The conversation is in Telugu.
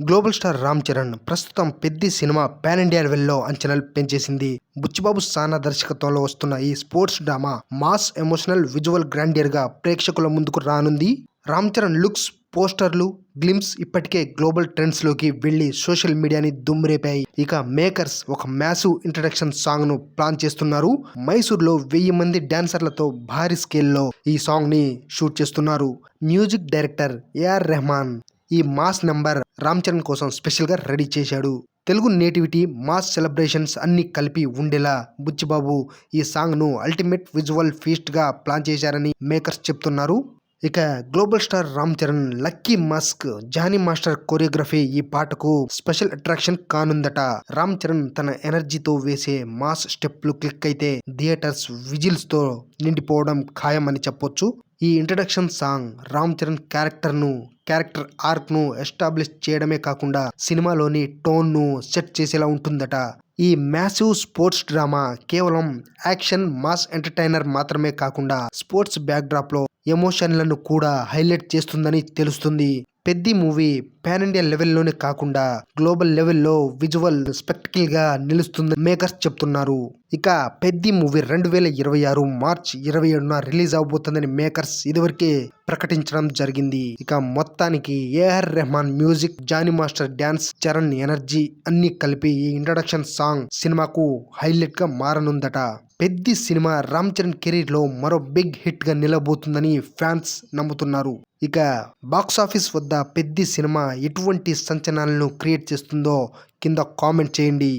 గ్లోబల్ స్టార్ రామ్ చరణ్ ప్రస్తుతం పెద్ది సినిమా పాన్ ఇండియా వెల్లో అంచనాలు పెంచేసింది. బుచ్చిబాబు సానా దర్శకత్వంలో వస్తున్న ఈ sports drama mass emotional visual గ్రాండియర్గా ప్రేక్షకుల ముందుకు రానుంది. రామ్ చరణ్ లుక్స్ పోస్టర్లు గ్లిమ్స్ ఇప్పటికే గ్లోబల్ ట్రెండ్స్లోకి వెళ్ళి సోషల్ మీడియాని దుమ్మురేపాయి. ఇక మేకర్స్ ఒక మ్యాసివ్ ఇంట్రడక్షన్ సాంగ్ను ప్లాన్ చేస్తున్నారు. మైసూర్లో వెయ్యి మంది డాన్సర్లతో భారీ స్కేల్లో ఈ సాంగ్ని షూట్ చేస్తున్నారు. Music director AR Rahman. ఈ మాస్ నెంబర్ రామ్ చరణ్ కోసం స్పెషల్గా రెడీ చేశాడు. తెలుగు నేటివిటీ మాస్ సెలబ్రేషన్స్ అన్ని కలిపి ఉండేలా బుచ్చిబాబు ఈ సాంగ్ను అల్టిమేట్ విజువల్ ఫీస్ట్గా ప్లాన్ చేశారని మేకర్స్ చెప్తున్నారు. ఇక global star Ram Charan lucky Musk Jani master choreography ఈ పాటకు స్పెషల్ అట్రాక్షన్ కానుందట. రామ్ చరణ్ తన ఎనర్జీతో వేసే మాస్ స్టెప్లు క్లిక్ అయితే థియేటర్స్ విజిల్స్తో నిండిపోవడం ఖాయమని చెప్పొచ్చు. ఈ ఇంట్రడక్షన్ సాంగ్ రామ్ చరణ్ క్యారెక్టర్ను క్యారెక్టర్ ఆర్క్ను ఎస్టాబ్లిష్ చేయడమే కాకుండా సినిమాలోని టోన్ను సెట్ చేసేలా ఉంటుందట. ఈ మ్యాసివ్ స్పోర్ట్స్ డ్రామా కేవలం యాక్షన్ మాస్ ఎంటర్టైనర్ మాత్రమే కాకుండా స్పోర్ట్స్ బ్యాక్డ్రాప్లో ఎమోషన్లను కూడా హైలైట్ చేస్తుందని తెలుస్తుంది. పెద్ది మూవీ పాన్ ఇండియా లెవెల్లోనే కాకుండా గ్లోబల్ లెవెల్లో విజువల్ స్పెక్టికల్గా నిలుస్తుందని మేకర్స్ చెప్తున్నారు. ఇక పెద్ది మూవీ రెండు వేల ఇరవై ఆరు మార్చ్ ఇరవై ఏడున రిలీజ్ అవబోతుందని మేకర్స్ ఇదివరకే ప్రకటించడం జరిగింది. ఇక మొత్తానికి AR Rahman music Jani master dance Charan energy అన్ని కలిపి ఈ ఇంట్రడక్షన్ సాంగ్ సినిమాకు హైలైట్గా మారనుందట. పెద్ది సినిమా రామ్ చరణ్ కెరీర్లో మరో బిగ్ హిట్గా నిలబోతుందని ఫ్యాన్స్ నమ్ముతున్నారు. ఇక బాక్సాఫీస్ వద్ద పెద్ది సినిమా ఎటువంటి సంచలనాలను క్రియేట్ చేస్తుందో కింద కామెంట్ చేయండి.